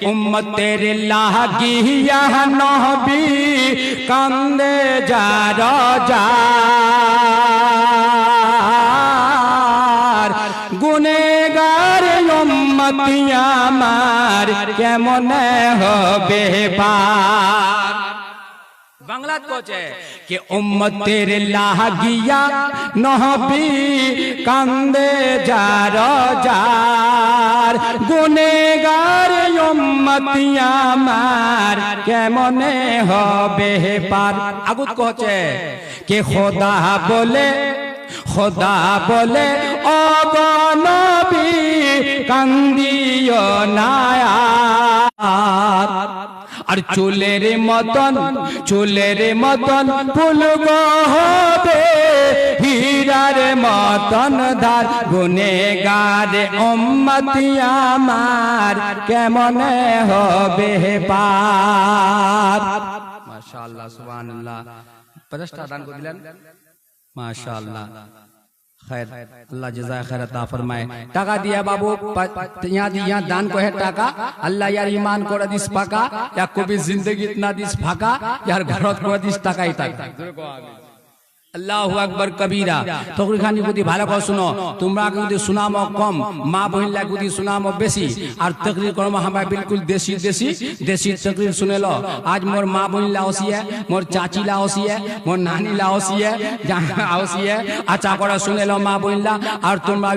উম্মতের লাগিয়া নহবি কান্দে যার যার গুনেগার উম্মতি আমার কেমন হবে পার বাংলাত কোচে কে উম্মতের লাগিয়া নহবি কান্দে যার যার গুনেগার উম্মতি আমার, কেমনে হবে পার? আগুত কোচে কে খোদা বলে খোদা বলে অগনবী কান্দিও নায়ার আর চুলের মতন চুলের মতন ফুল হবে। হীরার মতন ধার গুনে গারে উম্মতি আমার কেমন হবে পার মাশাআল্লাহ, সুবহানাল্লাহ। পঞ্চাশটা দান করে দিলেন। মাশাআল্লাহ। خیر، اللہ جزائے خیر عطا فرمائے۔ ٹاکا دیا بابو یہاں یہاں دان کو ہے ٹاکا۔ اللہ یار ایمان کو ردیس پاکا۔ یا کبھی زندگی اتنا دیس پاکا یار گھروت کو ردیس ٹاکا ہی ٹاکا۔ তোমরা আর তোমরা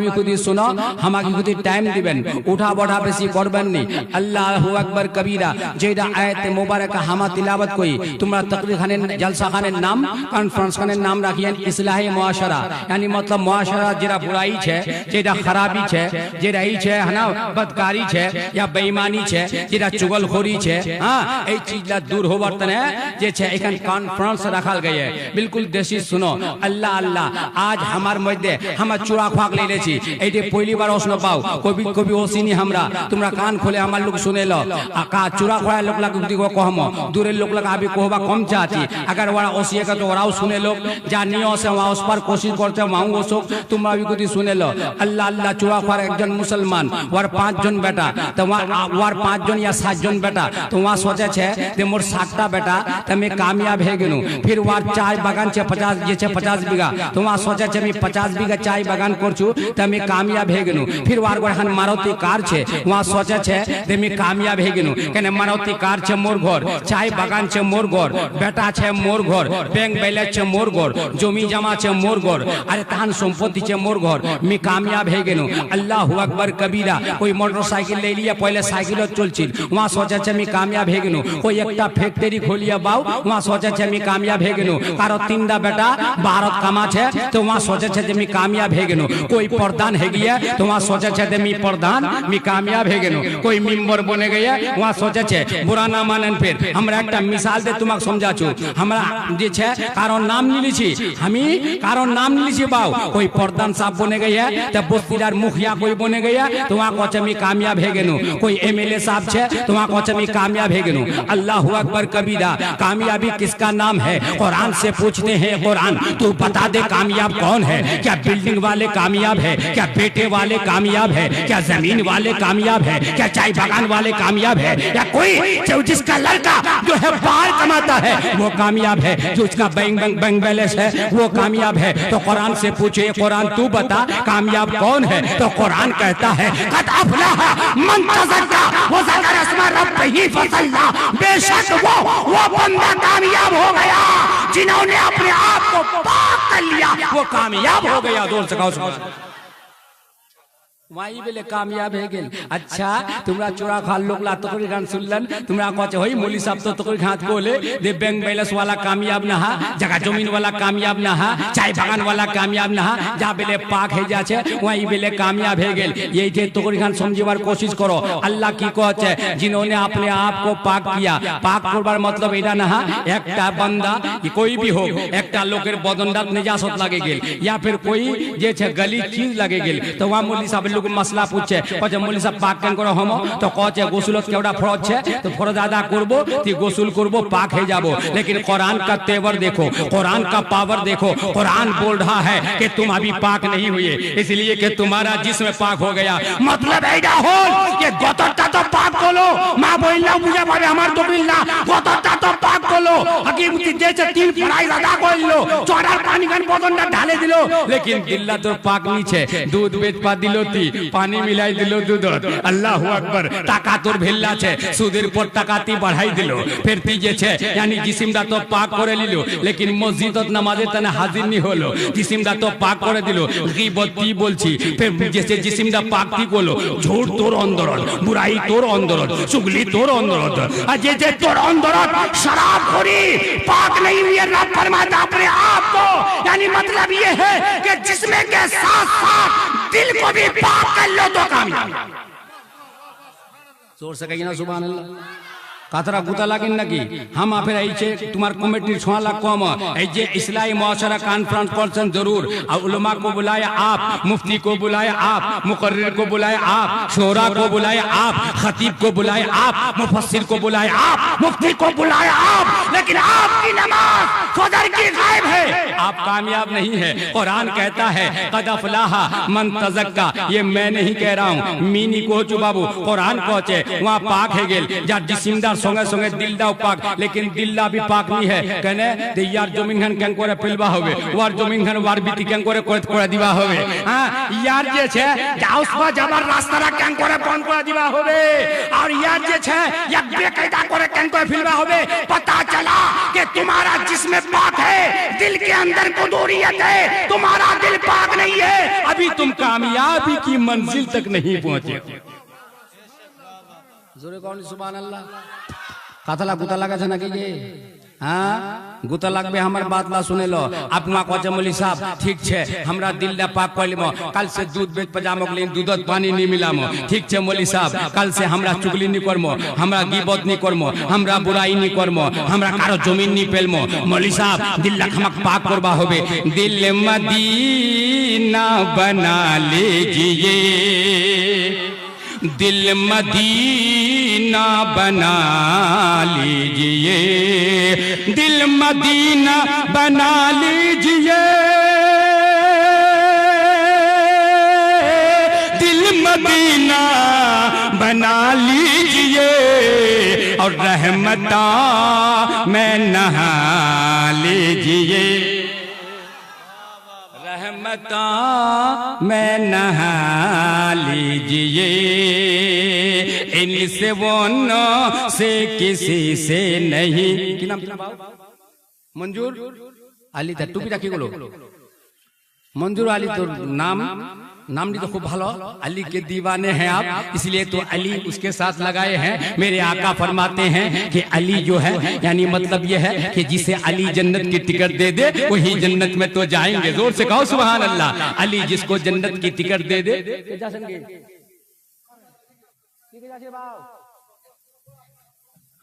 শুনো, আমাকে টাইম দিবেন, উঠা বড়া বেশি করবেন নি। আল্লাহ আকবর কবিরা যেটা আয়াতে মোবারক হামা তিলাবত কই তোমরা তকরির খানের জলসা খানের নাম কনফারেন্স খানের রাখিয়েন ইসলাহে মুআশারা यानी मतलब मुआशरा जरा बुराई छे जेरा खराबी छे जेरा ई छे है ना बदकारी छे या बेईमानी छे जेरा चुगलखोरी छे हां এই চিজলা দূর হবার তনে যে ছে, এখান কনফারেন্স রাখাল গয়ে। বিলকুল দেশি শুনো, আল্লাহ আল্লাহ, আজ আমার মধ্যে আমার চুরা খাক লেলেছি এইটে পহিলিবার অসন পাও, কবি কবি ওসিনি আমরা তোমরা কান খোলে আমার লোক শুনে লো। আকা চুরা খোয়া লোক লাগ দিগো কহম, দূরের লোক লাগ আবি কোহবা কম চাচি। আগার ওরা ওসিয়ে কা ওরাও শুনে লোক। जानियों से वहाँ उस पर कोशिश करते वहाँ वो सुख तुम अभी कुछ सुने लो अल्लाह अल्लाह चुआ पर एक जन मुसलमान वार पाँच जन बेटा तो वहाँ वार पाँच जन या सात जन बेटा तो वहाँ सोचे छे ते मोर सातटा बेटा ते मैं कामयाब है गेलू फिर वार चाय बागान छे पचास जे छे पचास बीघा तो वहाँ सोचे छे मैं पचास बीघा चाय बागान करछु ते मैं कामयाब है गेलू फिर वार गोहन मारुति कार छे वहाँ सोचे छे ते मैं कामयाब है गेलू कहने मारुति कार छे मोर घर चाय बागान छे मोर घर बेटा छे मोर घर बैंक बैलेंस छे मोर घर জমি জমাছে মোর ঘর। আরে তাহান সম্পত্তিছে মোর ঘর। মি কামিয়াব হয়ে গেল আল্লাহ আকবর কবিরা। ওই মোটরসাইকেল লে লিয়া পয়লে সাইকেল চলছিল। ওয়া সোচাছে মি কামিয়াব হয়ে গেল ওই একটা ফ্যাক্টরি খলিয়া বাউ। ওয়া সোচাছে মি কামিয়াব হয়ে গেল কারও তিনটা বেটা ভারত কামাছে তো ওয়া সোচাছে যে মি কামিয়াব হয়ে গেল কই প্রধান হয়ে গিয়া তোমার সোচাছে যে মি প্রধান মি কামিয়াব হয়ে গেল কই মেম্বর বনে গিয়া ওয়া সোচাছে বুড়া না মানেন ফের। আমরা একটা মিসাল দে তোমাক সমঝাছো আমরা যে ছে কারণ নাম নিলিছি। আমি কারণ নাম নিলিছি বাউ कोई प्रधान साहब बने गया तो बस्तीदार मुखिया कोई बने गया तो वहाँ कोचे मी कामयाब है गेनु कोई एमएलए साहब छे तो वहाँ कोचे मी कामयाब है गेनु अल्लाह अकबर कबीरा कामयाबी किसका नाम है कुरान से पूछते हैं कुरान तू बता दे कामयाब कौन है क्या बिल्डिंग वाले कामयाब है क्या बेटे वाले कामयाब है क्या जमीन वाले कामयाब है क्या चाय बागान वाले कामयाब है या कोई जो जिसका लड़का जो है बाहर कमाता है वो कामयाब है जो उसका बैंक बैंक बैंक बैलेंस है ہے، وہ کامیاب ہے۔ تو قرآن سے پوچھے قرآن تو بتا کامیاب کون ہے؟ تو قرآن کہتا ہے، قد افلاح من تزکا وزکر اسم رب ہی فصلہ۔ بے شک وہ وہ بندہ کامیاب ہو گیا، جنہوں نے اپنے آپ کو پاک کر لیا۔ وہ کامیاب ہو گیا دور سکاؤ سکاؤ মাই বেলে কামিয়াব হয়ে গেল। আচ্ছা তোমরা চোরা খাল লোক লাত করে গান শুনলেন, তোমরা কচে হই মলি সাপ তো করে ঘাত বলে দে ব্যাংক ব্যালেন্স ওয়ালা কামিয়াব না, হা? জায়গা জমিন ওয়ালা কামিয়াব না, হা? চাই বাগান ওয়ালা কামিয়াব না, হা? যা বেলে পাক হয়ে যাচ্ছে ওই বেলে কামিয়াব হয়ে গেল। এই যে তো করে গান সমঝবার কোশিশ করো, আল্লাহ কি কছে जिन्होंने अपने आप को पाक किया পাক করবার মতলব এটা না, হা? একটা বান্দা কই বি হোক, একটা লোকের বদনদাত নিজাসত লাগে গেল। या फिर कोई जे छे गली चीज लगे गेल तो वहां मोदी साहब लोग کو مسئلہ پوچھے کچھ مولوی صاحব পাক কেন করে হম? তো কচে গোসলত কেউটা ফরজ ছে তো ফরজ আদা করব، তি গোসল করব، পাক হয়ে যাব। لیکن قرآن کا تیور دیکھو قرآن کا پاور دیکھو قرآن بول رہا ہے کہ تم ابھی پاک نہیں ہوئے اس لیے کہ تمہارا جسم پاک ہو گیا مطلب ایڈا ہول کہ گترتا تو پاک بولو ماں بولنا مجھے بھائی ہمار تو ملنا گترتا تو پاک بولو حکیم جیسے تین پڑھائی ادا کر لو چوڑا پانی کن بدنটা ঢালে দিল। لیکن দিল্লা তোর পাক নিচে দুধ বেদ পা দিল তি। পানি মিলাই দিল দুধ আল্লাহ আকবর। টাকা তোর ভেল্লা আছে। সুদের পর টাকা তুই বাড়াই দিল। ফের তুই গেছে। জানি জিসিমদা তো পাক করে নিল। লেকিন মসজিদত নামাজে তানে হাজির নি হলো। জিসিমদা তো পাক করে দিল। কি তুই বলছি। ফের গেছে জিসিমদা পাক কি বলো ঝোর তোর অন্দরন বুড়াই তোর অন্দরন চুগলি তোর অন্দরন আর যে যে তোর অন্দরন শরাব করি। পাক নেই ইয়ে हुई रब ফরমাতা আপনে আপ তো। জানি মতলব ইয়ে হে কে জিসমে কে সাথ সাথ दिल को भी पाक कर लो तो कामयाब जोर से कहिए ना सुबह अल्लाह কাতরা গুতা লাগেন নাকি? হাম আফের আইছে তোমার কমিটির ছোঁয়া লাগ কম। এই যে ইসলাই মহাসারা কনফারেন্স করছেন জরুর। আর উলমা কো বুলায় আপ, মুফতি কো বুলায় আপ, মুকর্রির কো বুলায় আপ, শোরা কো বুলায় আপ, খতিব কো বুলায় আপ, মুফাসসির কো বুলায় আপ, মুফতি কো বুলায় আপ। লেকিন আপ কি নামাজ? قدر کی غائب ہے۔ آپ کامیاب نہیں ہیں۔ قرآن کہتا ہے، قد افلاح من تزکا۔ یہ میں نہیں کہہ رہا ہوں۔ مینی کوچو بابو، قرآن پہنچے وہاں پاک ہے گل جا جسمدار سنگے سنگے دل دا پاک۔ لیکن دل دا بھی پاک نہیں ہے۔ کہنے دیار جو جمینگھن کنکورے پلوا ہوئے وار جو جمینگھن وار بیتی کنکورے کوئت کوڑے دیوا ہوئے ہاں، یار جے چھے، جاؤس با جبر راستہ را کنکورے پون کوڑے دیوا ہوئے اور یار جے چھے، یا بے قیدہ کو করে کوئی ফেলবা ہوئے پتا چلا کہ تمہارا جسم پاک ہے دل کے اندر قدوریت ہے تمہارا دل پاک نہیں ہے۔ ابھی تم کامیابی کی منزل تک نہیں پہنچے زورے کون سبحان اللہ قاتلہ کتلہ کا چھنا کہ یہ হ্যাঁ? গুতা লাগবে, আমার বাতলা শুনে লো আপনা কচে মলি সাহেব ঠিক ছে, আমরা দিল্লা পাক কইলিম কাল সে দুধ বেচ পজামক লিন দুধত পানি নি মিলাম। ঠিক ছে মলি সাহ কাল সে আমরা চুগলি নি করমো, আমরা গিবত নি করমো, আমরা বুরাই নি করমো, আমরা কারও জমিন নি পেলমো। মলি সাহ দিল্লা খামাক পাক করবা হবে। দিল মদিনা বনা লেজিয়ে দিল মদিনা مدینہ بنا لیجیے۔ دل مدینہ بنا لیجیے۔ دل مدینہ بنا لیجیے۔ اور رحمتا میں نہا لیجیے۔ رحمتا میں نہا لیجیے۔ ان سے وہ نو سے کسی سے نہیں۔ کی نام؟ کی منظور আলী দা টুপিটা কি رکھی گلو؟ منجور তোর নাম نام نہیں تو خوب بھالو علی کے دیوانے ہیں آپ، اس لیے تو علی اس کے ساتھ لگائے ہیں۔ میرے آقا فرماتے ہیں کہ علی جو ہے یعنی مطلب یہ ہے کہ جسے علی جنت کی ٹکٹ دے دے، وہی جنت میں تو جائیں گے۔ زور سے کہو، سبحان اللہ۔ علی جس کو جنت کی ٹکٹ دے دے۔ Dikit aja.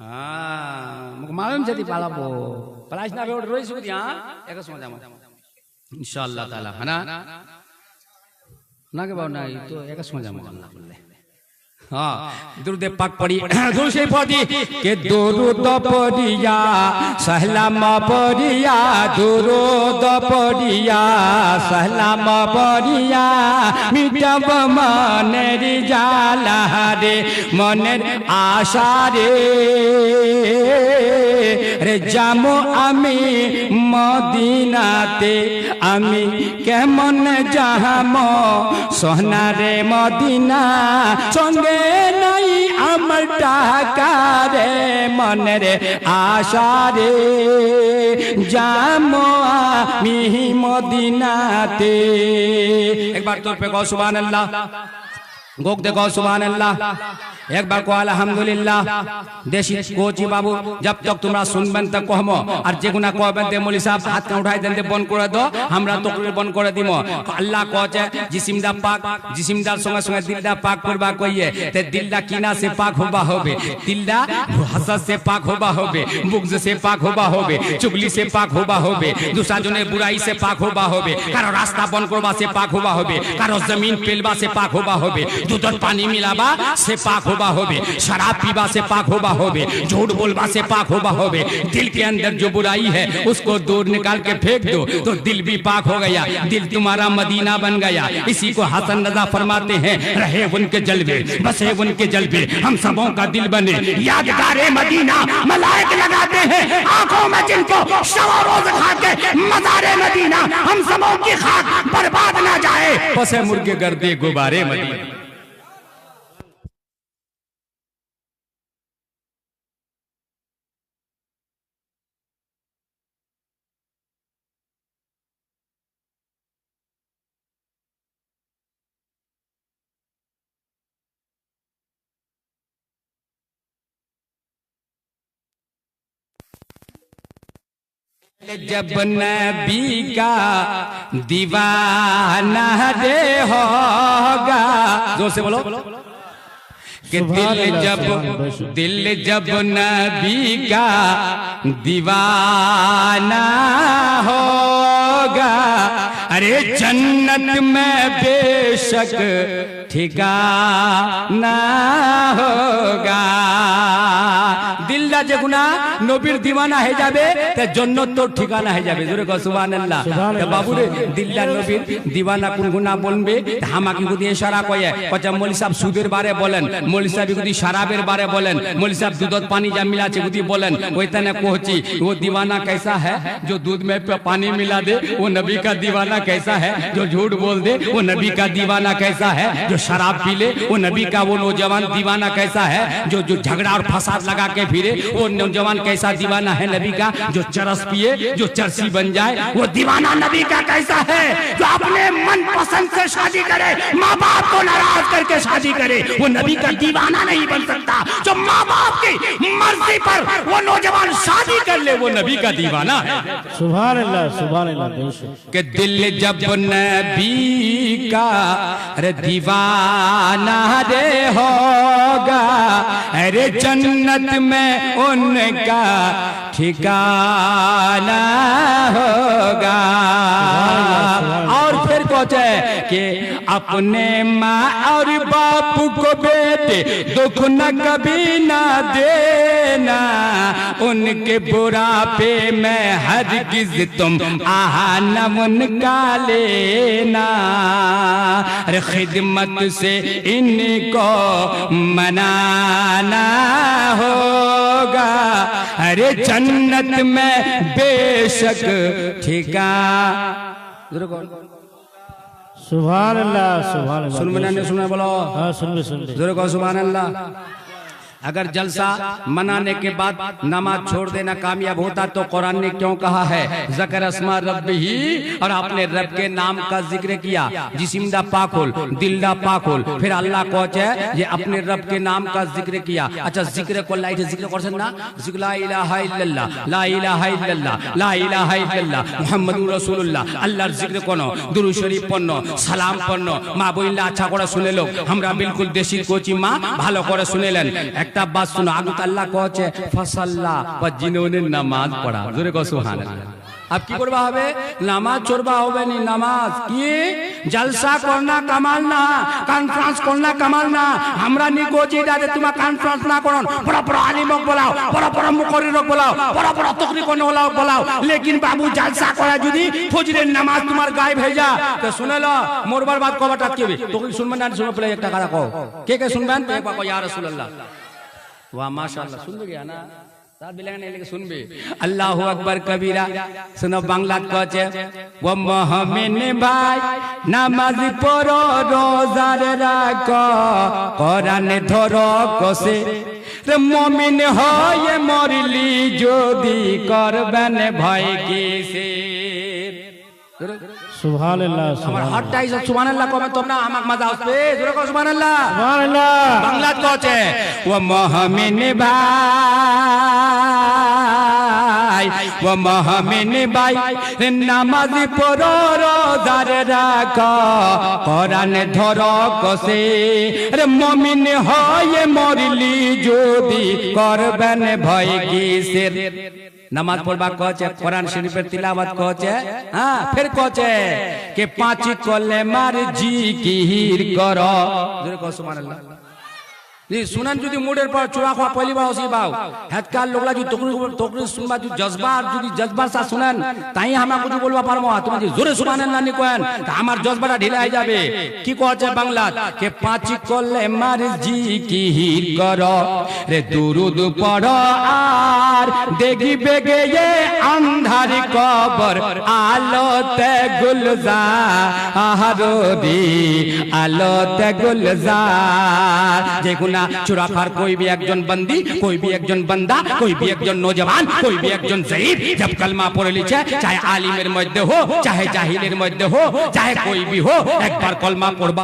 Ah, jadi palapo. Pelasna road roy ya, ya kan semua Insyaallah taala. Hana, na ke bawah na itu ya kan semua jamu হ্যাঁ দুরুদে পাক পড়ি দুরু সেই পড়ি কে দুরুদ পড়িয়া সালাম পড়িয়া দুরুদ পড়িয়া সালাম পড়িয়া মিটাব মনের জালা রে মনের আশা রে। রে যামো আমি মদিনাতে আমি কেমন যাহাম সোনারে মদিনা সঙ্গে নাই আমার টাকা রে টাকারে, মনের আশারে। জামো আমি মদিনাতে। একবার তোর পে গো সুবহানাল্লাহ। গোক দে গো সুবহানাল্লাহ। एक बार को আলহামদুলিল্লাহ দেশি কোচি বাবু जब तक তোমরা শুনবেন তা কহম আর যেগুনা কহবেন তে মৌলি সাহেব হাত উঠাই দেন তে বন্ধ করে দাও আমরা তকরির বন্ধ করে দিম আল্লাহ কছে জিসিমদা পাক জিসিমদার সঙ্গে সঙ্গে দিলদা পাক করবা কইয়ে তে দিলদা কিনা সে পাক হবা হবে দিলদা হাসাদ से पाक होबा होबे बुग्ज से पाक होबा होबे चुगली से पाक होबा होबे दूसरा जने बुराई से पाक होबा होबे कारो रास्ता बंद करबा से पाक होबा होबे कारो जमीन पेलबा से पाक होबा होबे दूध और ہوبا ہوبے شراب پیبا سے پاک ہوبا ہوبے جھوٹ بولبا سے پاک ہوبا ہوبے دل کے اندر جو برائی ہے اس کو دور نکال کے پھیک دو تو دل بھی پاک ہو گیا دل تمہارا مدینہ بن گیا اسی کو حسن رضا فرماتے ہیں، رہے ان کے جلوے، بسے ان کے جلوے، ہم سبوں کا دل بنے، یادگار مدینہ، ملائک لگاتے ہیں، آنکھوں میں جن کو شو روز کھا کے مزار مدینہ، ہم سبوں کی خاک برباد نہ جائے، پسے مرگے گردے گبارے مدینہ۔ جب نبی کا دیوانہ دے ہوگا۔ جو سے بولو۔ کہ دل جب دل جب نبی کا دیوانہ ہوگا अरे जन्नत में बेशक ठिकाना होगा দিলদা যেগুনা নবীর দিওয়ানা হয়ে যাবে তে জন্নত তোর ঠিকানা হয়ে যাবে জোরে কো সুবহানাল্লাহ তে বাবু রে দিলদা নবীর দিওয়ানা কোন গুনা বলবে হামাকি গুদি ইশারা কয়ে কচা মৌলি সাহেব সুদের বারে বলেন মৌলি সাহেব গুদি শরাবের বারে বলেন মৌলি সাহেব दूध पानी जब मिला चे गुदी बोलन वैतने कोहची वो दीवाना कैसा है जो दूध में प- पानी मिला दे वो नबी का दीवाना کیسا ہے؟ جو جھوٹ بول دے وہ نبی کا دیوانہ کیسا ہے؟ جو شراب پی لے وہ نبی کا وہ نوجوان دیوانہ کیسا ہے؟ جو جو جھگڑا اور فساد لگا کے پھرے وہ نوجوان کیسا دیوانہ ہے نبی کا؟ جو چرس پیے جو چرسی بن جائے وہ دیوانہ نبی کا کیسا ہے؟ جو اپنے من پسند سے شادی کرے ماں باپ کو ناراض کر کے شادی کرے وہ نبی کا دیوانہ نہیں بن سکتا۔ جو ماں باپ کی مرضی پر وہ نوجوان شادی کر لے وہ نبی کا دیوانہ ہے۔ سبحان اللہ سبحان اللہ کہ دل جب نبی کا دیوانہ رے ہوگا، ارے جنت میں ان کا ٹھکانہ ہوگا۔ اور پھر پہنچے کہ اپنے ماں اور باپ کو بیٹے، دکھ نہ کبھی نہ دے۔ دینا ان کے برا پہ میں ہرگز تم آہا نمن کا لینا۔ خدمت سے ان کو منانا ہوگا۔ ارے جنت میں بے شک ٹھیکا۔ سبحان اللہ سبحان اللہ۔ ہاں، سن میں نے سنا بولو سن میں سن ضرور کہو سبحان اللہ۔ अगर जलसा मनाने के बाद नमाज छोड़ देना कामयाब होता तो कुरान ने क्यों कहा है जकर असमा रब ही और आपने रब के नाम का जिक्र किया जिसमदा पाखोल दिलदा पाखोल फिर अल्लाह कोच है ये अपने रब के नाम का जिक्र किया अच्छा जिक्र को लाइट जिक्र कर सकना ला इलाहा इल्लल्लाह ला इलाहा इल्लल्लाह ला इलाहा इल्लल्लाह মুহাম্মাদুর রাসূলুল্লাহ আল্লাহর জিকির কোন দুরূদ শরীফ পড়ন সালাম পড়ন মা বইলা আচ্ছা করে শুনে লোক আমরা বিলকুল দেশি কোচি মা ভালো করে শুনেলেন এক একটা বাত শুনো আগু আল্লাহ কহছে ফসাল্লাহ বা জিনোনে নামাজ পড়া। জোরে কো সুবহানাল্লাহ। अब কি করবা হবে? নামাজ চড়বা হবে নি নামাজ। কি? জলসা করনা কামাল না কনফারেন্স করনা কামাল না। আমরা নি কোচি দাদে তোমা কনফারেন্স না করন। বড় বড় আলিমক বলাও, বড় বড় মুকরিরক বলাও, বড় বড় তকরি কোন হলাও বলাও। লেকিন বাবু জলসা করা যদি ফজরের নামাজ তোমার গায়ে ভেজা তো শুনে লো, মোরবার বাদ কবাটা কেবে তকরি শুনবেন না, শুনে পড়ে একটা কথা কও। কে কে শুনবেন? কও ইয়া রাসূলুল্লাহ। वाह माशाल्लाह सुन गया ना साथ बिलंग नहीं लेके सुन भी अल्लाह अकबर कबीरा सुनो बांग्ला कचे वो मोहमिन भाई नामाज पढ़ो रोजार রাখো কোরআন ধরো কসে রে মমিন হয় মরলি যদি করবেন ভয় কিসে সুবহানাল্লাহ আমার হটটাই সুবহানাল্লাহ কবে তোমরা আমাক মাজা আসবে। জোরে কও সুবহানাল্লাহ। সুবহানাল্লাহ। বাংলা কে ও মহামিন ভাই ও মহামিন ভাই, নামাজ পড়ো, রোজার রাখ, কোরআন ধর কসে রে মমিন হয় মরলি যদি, করবেন ভয় কিসের? নামাজ পড়বা কছে কোরআন শরীফের তিলাওয়াত কছে হ্যাঁ ফের কছে কে পাঁচ কলে মার জি কিহির কর সুবহানাল্লাহ। শুনান যদি মুডের পর চোরা খাওয়া পলি বাও সি বাও। হেতকার লোকলা যদি তকরি তকরি শুনবা যদি জজবার যদি জজবার সা শুনেন, তাই আমা কিছু বলবা পারব তুমি যদি জোরে শুনানেন না নি কোয়েন আমার জজবাটা ঢিলা হয়ে যাবে। কি কছে বাংলা কে পাঁচ কলে মার জি কি কর, রে দুরুদ পড় আর দেখিবে গে এ আন্ধারি কবর, আলোতে গুলজার রে আলোতে গুলজার যে গুনা না চুরাফার कोई भी একজন বন্দি কই भी একজন বান্দা कोई भी একজন নওজওয়ান कोई भी একজন জঈব। जब कलमा পড়ে লিছে চাহে আলিমের মধ্যে হো, চাহে জাহিলের মধ্যে হো, চাহে कोई भी हो एक बार পড়বা।